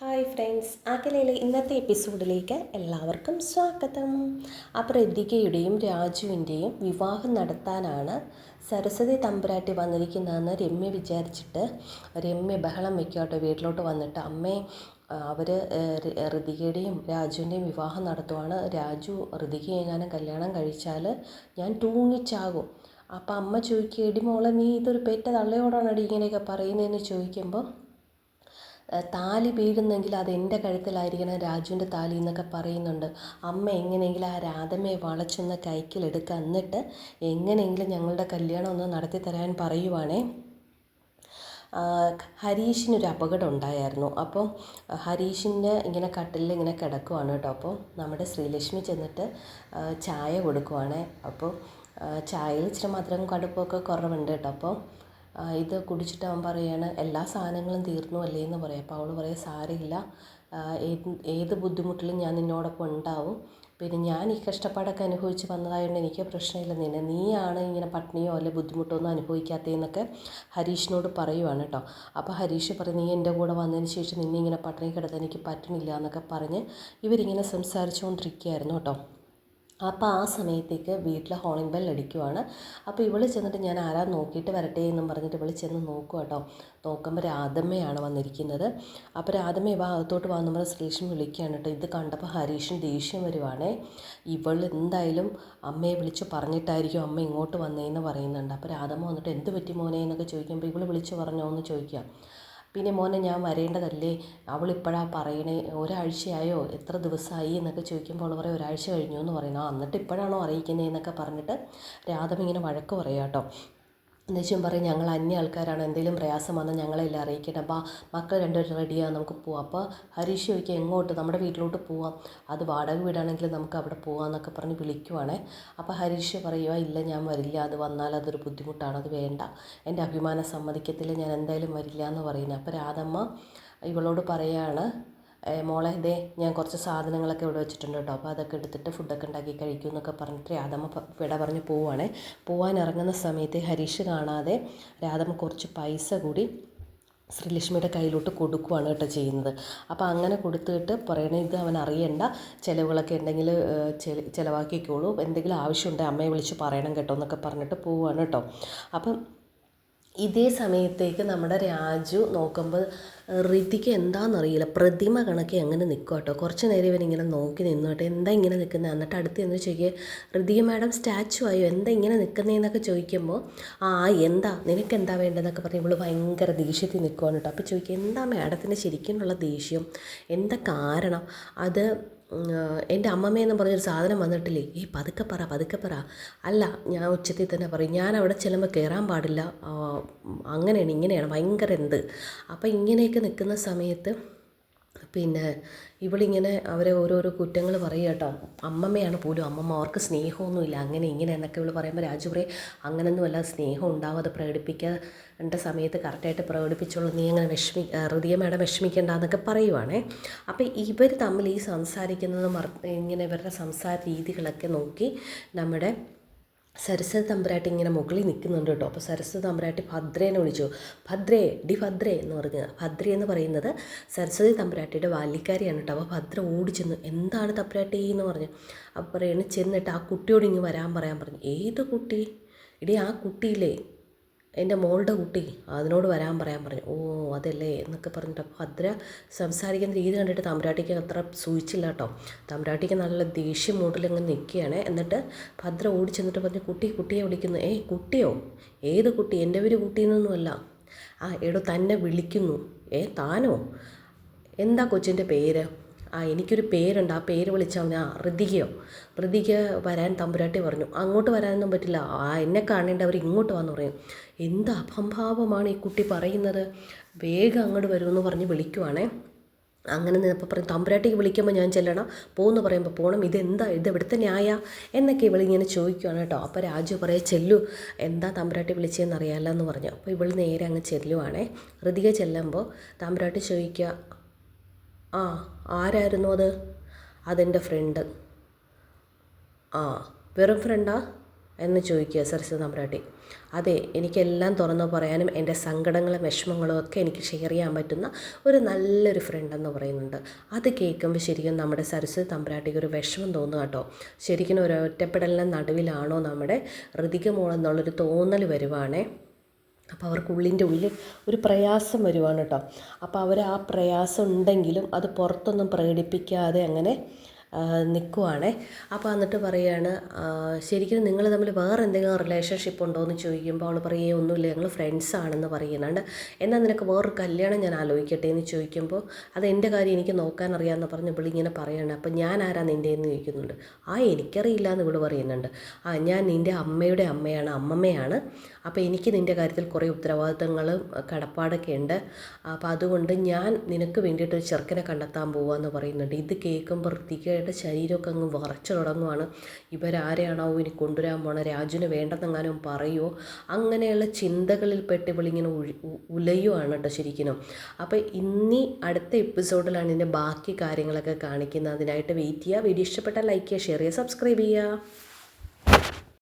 Hi friends അകലയിലെ ഇന്നത്തെ എപ്പിസോഡിലേക്ക് എല്ലാവർക്കും സ്വാഗതം. ആ പ്രതികയുടെയും രാജുവിന്റെയും വിവാഹം നടത്താനാണ് സരസ്വതി തമ്പുരാട്ടി വന്നിരിക്കുന്നതെന്ന് രമ്യ വിചാരിച്ചിട്ട് രമ്യ ബഹളം വെക്കാട്ടോ വീട്ടിലോട്ട് വന്നിട്ട്. അമ്മേ അവർ ഋതികയുടെയും രാജുവിന്റെയും വിവാഹം നടത്തുവാണ്. രാജു ഋതിക എങ്ങാനും കല്യാണം കഴിച്ചാൽ ഞാൻ തൂങ്ങിച്ചാകും. അപ്പം അമ്മ ചോദിക്കുക എടി മോളെ നീ ഇതൊരു പെറ്റ തള്ളയോടാണ് അടി ഇങ്ങനെയൊക്കെ പറയുന്നതെന്ന്? ചോദിക്കുമ്പോൾ താലി വീഴുന്നെങ്കിൽ അത് എന്റെ കഴുത്തിലായിരിക്കണം രാജുവിന്റെ താലി എന്നൊക്കെ പറയുന്നുണ്ട്. അമ്മ എങ്ങനെയെങ്കിലും ആ രാധമ്മയെ വളച്ചൊന്ന് കൈക്കിലെടുക്കുക എന്നിട്ട് എങ്ങനെയെങ്കിലും ഞങ്ങളുടെ കല്യാണം ഒന്ന് നടത്തി തരാൻ പറയുവാണേ. ഹരീഷിനൊരു അപകടം ഉണ്ടായിരുന്നു അപ്പോൾ ഹരീഷിന്റെ ഇങ്ങനെ കട്ടിലിൽ ഇങ്ങനെ കിടക്കുവാണ് കേട്ടോ. അപ്പോൾ നമ്മുടെ ശ്രീലക്ഷ്മി ചെന്നിട്ട് ചായ കൊടുക്കുവാണ്. അപ്പോൾ ചായയിൽ ഇച്ചിരി മധുരം കടുപ്പൊക്കെ കുറവുണ്ട് കേട്ടോ. അപ്പോൾ ഇത് കുടിച്ചിട്ട് അവൻ പറയുകയാണ് എല്ലാ സാധനങ്ങളും തീർന്നു അല്ലേ? എന്ന് പറയും. അപ്പോൾ അവൾ പറയും സാരമില്ല. ഏത് ഏത് ബുദ്ധിമുട്ടിലും ഞാൻ നിന്നോടൊപ്പം ഉണ്ടാവും. പിന്നെ ഞാൻ ഈ കഷ്ടപ്പാടൊക്കെ അനുഭവിച്ച് വന്നതായതുകൊണ്ട് എനിക്ക് പ്രശ്നമില്ല. നിന്നെ നീയാണ് ഇങ്ങനെ പട്ടിണിയോ അല്ലെ ബുദ്ധിമുട്ടോ ഒന്നും അനുഭവിക്കാത്തതെന്നൊക്കെ ഹരീഷിനോട് പറയുവാണ് കേട്ടോ. അപ്പോൾ ഹരീഷ് പറയും നീ എന്റെ കൂടെ വന്നതിന് ശേഷം നിന്നെ ഇങ്ങനെ പട്ടിണി കിടത്താൻ എനിക്ക് പറ്റണില്ല എന്നൊക്കെ പറഞ്ഞ് ഇവരിങ്ങനെ സംസാരിച്ചുകൊണ്ടിരിക്കുകയായിരുന്നു കേട്ടോ. അപ്പോൾ ആ സമയത്തേക്ക് വീട്ടിൽ ഹോളിംഗ് ബെൽ അടിക്കുവാണ്. അപ്പോൾ ഇവൾ ചെന്നിട്ട് ഞാൻ ആരാ നോക്കിയിട്ട് വരട്ടെ എന്നും പറഞ്ഞിട്ട് ഇവൾ ചെന്ന് നോക്കുക കേട്ടോ നോക്കുമ്പോൾ രാധമ്മയാണ് വന്നിരിക്കുന്നത്. അപ്പോൾ രാധമ്മ ഇവ അകത്തോട്ട് പറഞ്ഞാൽ ശ്രീഷൻ വിളിക്കുകയാണ് കേട്ടോ ഇത് കണ്ടപ്പോൾ ഹരീഷൻ ദേഷ്യം വരുവാണേ. ഇവൾ എന്തായാലും അമ്മയെ വിളിച്ച് പറഞ്ഞിട്ടായിരിക്കും അമ്മ ഇങ്ങോട്ട് വന്നേന്ന് പറയുന്നുണ്ട്. അപ്പോൾ രാധമ്മ വന്നിട്ട് എന്ത് പറ്റി മോനെ? എന്നൊക്കെ ചോദിക്കുമ്പോൾ ഇവൾ വിളിച്ച് പറഞ്ഞോ എന്ന് ചോദിക്കാം പിന്നെ മോനെ ഞാൻ വരേണ്ടതല്ലേ? അവളിപ്പോഴാണ് പറയണേ ഒരാഴ്ചയായോ? എത്ര ദിവസമായി എന്നൊക്കെ ചോദിക്കുമ്പോൾ അവൾ പറയും ഒരാഴ്ച കഴിഞ്ഞു എന്ന് പറയുന്നു. ആ എന്നിട്ട് ഇപ്പോഴാണോ അറിയിക്കുന്നത് എന്നൊക്കെ പറഞ്ഞിട്ട് രാധം ഇങ്ങനെ വഴക്ക് പറയാം കേട്ടോ. എന്നുവെച്ചും പറയും ഞങ്ങൾ അന്യ ആൾക്കാരാണ് എന്തെങ്കിലും പ്രയാസം വന്നാൽ ഞങ്ങളെല്ലാം അറിയിക്കണം അപ്പോൾ മക്കൾ രണ്ടുപേരും റെഡിയാണ് നമുക്ക് പോവാം. അപ്പോൾ ഹരീഷ് ചോദിക്കുക എങ്ങോട്ട്? നമ്മുടെ വീട്ടിലോട്ട് പോവാം. അത് വാടക വീടാണെങ്കിൽ നമുക്ക് അവിടെ പോവാം എന്നൊക്കെ പറഞ്ഞ് വിളിക്കുവാണേ. അപ്പോൾ ഹരീഷ് പറയുക ഇല്ല ഞാൻ വരില്ല. അത് വന്നാൽ അതൊരു ബുദ്ധിമുട്ടാണ്. അത് വേണ്ട. എന്റെ അഭിമാനം സമ്മതിക്കത്തില്ല. ഞാൻ എന്തായാലും വരില്ല എന്ന് പറയുന്നത്. അപ്പോൾ രാധമ്മ ഇവളോട് പറയുകയാണ് മോളെ ഇതേ ഞാൻ കുറച്ച് സാധനങ്ങളൊക്കെ ഇവിടെ വെച്ചിട്ടുണ്ട് കേട്ടോ. അപ്പോൾ അതൊക്കെ എടുത്തിട്ട് ഫുഡൊക്കെ ഉണ്ടാക്കി കഴിക്കും എന്നൊക്കെ പറഞ്ഞിട്ട് രാധമ്മ വിട പറഞ്ഞ് പോവുകയാണ് പോവാൻ ഇറങ്ങുന്ന സമയത്ത് ഹരീഷ് കാണാതെ രാധമ്മ കുറച്ച് പൈസ കൂടി ശ്രീലക്ഷ്മിയുടെ കയ്യിലോട്ട് കൊടുക്കുവാണ് കേട്ടോ ചെയ്യുന്നത്. അപ്പോൾ അങ്ങനെ കൊടുത്തിട്ട് പറയണ ഇത് അവൻ അറിയണ്ട. ചിലവുകളൊക്കെ ഉണ്ടെങ്കിൽ ചിലവാക്കിക്കോളൂ എന്തെങ്കിലും ആവശ്യമുണ്ടെങ്കിൽ അമ്മയെ വിളിച്ച് പറയണം കേട്ടോ എന്നൊക്കെ പറഞ്ഞിട്ട് പോവുകയാണ് കേട്ടോ. അപ്പം ഇതേ സമയത്തേക്ക് നമ്മുടെ രാജു നോക്കുമ്പോൾ ഋതിക്ക് എന്താണെന്നറിയില്ല പ്രതിമ കണക്കെ അങ്ങനെ നിൽക്കുക കേട്ടോ കുറച്ച് നേരം ഇവനിങ്ങനെ നോക്കി നിന്നു കേട്ടോ എന്താ ഇങ്ങനെ നിൽക്കുന്നത് എന്നിട്ട് അടുത്ത് എന്ന് ചോദിക്കുക ഋതിക മാഡം സ്റ്റാച്ചു ആയോ? എന്താ ഇങ്ങനെ നിൽക്കുന്നതെന്നൊക്കെ ചോദിക്കുമ്പോൾ ആ എന്താ? നിനക്ക് എന്താ വേണ്ടതെന്നൊക്കെ പറഞ്ഞ് ഇവൾ ഭയങ്കര ദേഷ്യത്തിൽ നിൽക്കുവാണ് കേട്ടോ അപ്പോൾ ചോദിക്കുക എന്താ മാഡത്തിന് ശരിക്കുമുള്ള ദേഷ്യം? എന്താ കാരണം? അത് എന്റെ അമ്മമ്മയെന്ന് പറഞ്ഞൊരു സാധനം വന്നിട്ടില്ലേ? ഈ പതുക്കെ പറ പതുക്കെ പറ. അല്ല ഞാൻ ഉച്ചത്തിൽ തന്നെ പറയും ഞാൻ അവിടെ ചെല്ലുമ്പോൾ കയറാൻ പാടില്ല അങ്ങനെയാണ് ഇങ്ങനെയാണ് ഭയങ്കര എന്ത്. അപ്പം ഇങ്ങനെയൊക്കെ നിൽക്കുന്ന സമയത്ത് പിന്നെ ഇവളിങ്ങനെ അവരെ ഓരോരോ കുറ്റങ്ങൾ പറയും കേട്ടോ. അമ്മമ്മയാണ് പോലും അമ്മമ്മ അവർക്ക് സ്നേഹമൊന്നുമില്ല. അങ്ങനെ ഇങ്ങനെ എന്നൊക്കെ ഇവൾ പറയുമ്പോൾ രാജു പറയും അങ്ങനെയൊന്നുമല്ല സ്നേഹം ഉണ്ടാവാതെ പ്രകടിപ്പിക്കേണ്ട സമയത്ത് കറക്റ്റായിട്ട് പ്രകടിപ്പിച്ചോളൂ. നീ അങ്ങനെ വിഷമി ഹൃദയ മേഡം വിഷമിക്കേണ്ട എന്നൊക്കെ പറയുവാണേ. അപ്പോൾ ഇവർ തമ്മിൽ ഈ സംസാരിക്കുന്നത് ഇങ്ങനെ ഇവരുടെ സംസാര രീതികളൊക്കെ നോക്കി നമ്മുടെ സരസ്വതി തമ്പുരാട്ടി ഇങ്ങനെ മുകളിൽ നിൽക്കുന്നുണ്ട് കേട്ടോ. അപ്പോൾ സരസ്വത തമ്പുരാട്ടി ഭദ്രേനെ വിളിച്ചു. ഭദ്രേ ഡി ഭദ്രേ എന്ന് പറഞ്ഞു. ഭദ്രേ എന്ന് പറയുന്നത് സരസ്വതി തമ്പുരാട്ടിയുടെ ബാല്യക്കാരിയാണ് കേട്ടോ. അപ്പോൾ ഭദ്ര ഓടി ചെന്നു എന്താണ് തമ്പുരാട്ടി എന്ന് പറഞ്ഞു. അപ്പോൾ പറയണ ചെന്നിട്ട് ആ കുട്ടിയോട് ഇങ്ങ് വരാൻ പറയാൻ പറഞ്ഞു. ഏത് കുട്ടി? ഇടി ആ കുട്ടിയില്ലേ? എന്റെ മോളുടെ കുട്ടി അതിനോട് വരാൻ പറയാൻ പറഞ്ഞു. ഓ അതല്ലേ? എന്നൊക്കെ പറഞ്ഞിട്ട് അപ്പോൾ ഭദ്ര സംസാരിക്കുന്ന രീതി കണ്ടിട്ട് തമ്പുരാട്ടിക്ക് അത്ര സൂചിച്ചില്ല കേട്ടോ. തമ്പുരാട്ടിക്ക് നല്ല ദേഷ്യം മൂട്ടിൽ അങ്ങ് നിൽക്കുകയാണ്. എന്നിട്ട് ഭദ്ര ഓടി ചെന്നിട്ട് പറഞ്ഞു കുട്ടി കുട്ടിയെ വിളിക്കുന്നു. ഏയ് കുട്ടിയോ? ഏത് കുട്ടി? എന്റെ പേര് കുട്ടിയെന്നൊന്നുമല്ല ആ എടോ തന്നെ വിളിക്കുന്നു. ഏ താനോ? എന്താ കൊച്ചിന്റെ പേര്? ആ എനിക്കൊരു പേരുണ്ട്. ആ പേര് വിളിച്ചാൽ മതി. ആ ഋതികയോ ഋതിക വരാൻ തമ്പുരാട്ടി പറഞ്ഞു. അങ്ങോട്ട് വരാനൊന്നും പറ്റില്ല. ആ എന്നെ കാണേണ്ടവർ ഇങ്ങോട്ട് വന്ന് പറയും. എന്ത് അഭംഭാവമാണ് ഈ കുട്ടി പറയുന്നത്? വേഗം അങ്ങോട്ട് വരുമെന്ന് പറഞ്ഞ് വിളിക്കുവാണേ. അങ്ങനെ നിന്നപ്പോൾ പറയും തമ്പുരാട്ടിക്ക് വിളിക്കുമ്പോൾ ഞാൻ ചെല്ലണം. പോകുന്നു പറയുമ്പോൾ പോകണം ഇതെന്താ ഇത് എവിടുത്തെ ന്യായ? എന്നൊക്കെ ഇവളിങ്ങനെ ചോദിക്കുവാണ് കേട്ടോ. അപ്പോൾ രാജു പറയെ ചെല്ലു. എന്താ തമ്പുരാട്ടി വിളിച്ചതെന്ന് അറിയാമല്ലോ എന്ന് പറഞ്ഞു. അപ്പോൾ ഇവൾ നേരെ അങ്ങ് ചെല്ലുവാണേ. ഋതിക ചെല്ലുമ്പോൾ തമ്പുരാട്ടി ചോദിക്കുക ആ ആരായിരുന്നു അത്? അതെന്റെ ഫ്രണ്ട് ആ വെറും ഫ്രണ്ടാ എന്ന് ചോദിക്കുക സരസ്വതി തമ്പുരാട്ടി അതെ എനിക്കെല്ലാം തുറന്നു പറയാനും എന്റെ സങ്കടങ്ങളും വിഷമങ്ങളും ഒക്കെ എനിക്ക് ഷെയർ ചെയ്യാൻ പറ്റുന്ന ഒരു നല്ലൊരു ഫ്രണ്ടെന്ന് പറയുന്നുണ്ട്. അത് കേൾക്കുമ്പോൾ ശരിക്കും നമ്മുടെ സരസ്വതി തമ്പ്രാട്ടിക്ക് ഒരു വിഷമം തോന്നുക കേട്ടോ. ശരിക്കും ഒരു ഒറ്റപ്പെടലിന്റെ നടുവിലാണോ നമ്മുടെ ഋതിക മോളെന്നുള്ളൊരു തോന്നൽ വരുവാണേ. അപ്പോൾ അവർക്ക് ഉള്ളിന്റെ ഉള്ളിൽ ഒരു പ്രയാസം വരുവാണ് കേട്ടോ. അപ്പോൾ അവർ ആ പ്രയാസം ഉണ്ടെങ്കിലും അത് പുറത്തൊന്നും പ്രകടിപ്പിക്കാതെ അങ്ങനെ നിൽക്കുവാണേ അപ്പോൾ എന്നിട്ട് പറയുകയാണ് ശരിക്കും നിങ്ങൾ തമ്മിൽ വേറെ എന്തെങ്കിലും റിലേഷൻഷിപ്പ് ഉണ്ടോ എന്ന് ചോദിക്കുമ്പോൾ അവൾ പറയേ ഒന്നുമില്ല ഞങ്ങൾ ഫ്രണ്ട്സ് ആണെന്ന് പറയുന്നുണ്ട്. എന്നാൽ നിനക്ക് വേറൊരു കല്യാണം ഞാൻ ആലോചിക്കട്ടെ എന്ന് ചോദിക്കുമ്പോൾ അത് എന്റെ കാര്യം എനിക്ക് നോക്കാൻ അറിയാമെന്ന് പറഞ്ഞ് ഇവിടെ ഇങ്ങനെ പറയാണ് അപ്പോൾ ഞാൻ ആരാ നിന്റെ എന്ന് ചോദിക്കുന്നുണ്ട്? ആ എനിക്കറിയില്ല എന്ന് ഇവിടെ പറയുന്നുണ്ട്. ആ ഞാൻ നിന്റെ അമ്മയുടെ അമ്മയാണ് അമ്മമ്മയാണ്. അപ്പോൾ എനിക്ക് നിന്റെ കാര്യത്തിൽ കുറേ ഉത്തരവാദിത്തങ്ങളും കടപ്പാടൊക്കെ ഉണ്ട്. അപ്പോൾ അതുകൊണ്ട് ഞാൻ നിനക്ക് വേണ്ടിയിട്ട് ഒരു ചെറുക്കനെ കണ്ടെത്താൻ പോവാന്ന് പറയുന്നുണ്ട്. ഇത് കേൾക്കുമ്പോൾ ഋത്തികയുടെ ശരീരമൊക്കെ അങ്ങ് വറച്ചു തുടങ്ങുവാണ് ഇവരാരെയാണോ ഇനി കൊണ്ടുവരാൻ പോണ? രാജുവിന് വേണ്ടെന്നെങ്ങാനും പറയുമോ അങ്ങനെയുള്ള ചിന്തകളിൽ പെട്ട് ഇവളിങ്ങനെ ഉലയുവാണ് കേട്ടോ ശരിക്കും. അപ്പോൾ ഇനി അടുത്ത എപ്പിസോഡിലാണ് ഇതിന്റെ ബാക്കി കാര്യങ്ങളൊക്കെ കാണിക്കുന്നത്. അതിനായിട്ട് വെയിറ്റ് ചെയ്യുക. വീഡിയോ ഇഷ്ടപ്പെട്ടാൽ ലൈക്ക് ചെയ്യുക ഷെയർ ചെയ്യുക സബ്സ്ക്രൈബ് ചെയ്യുക.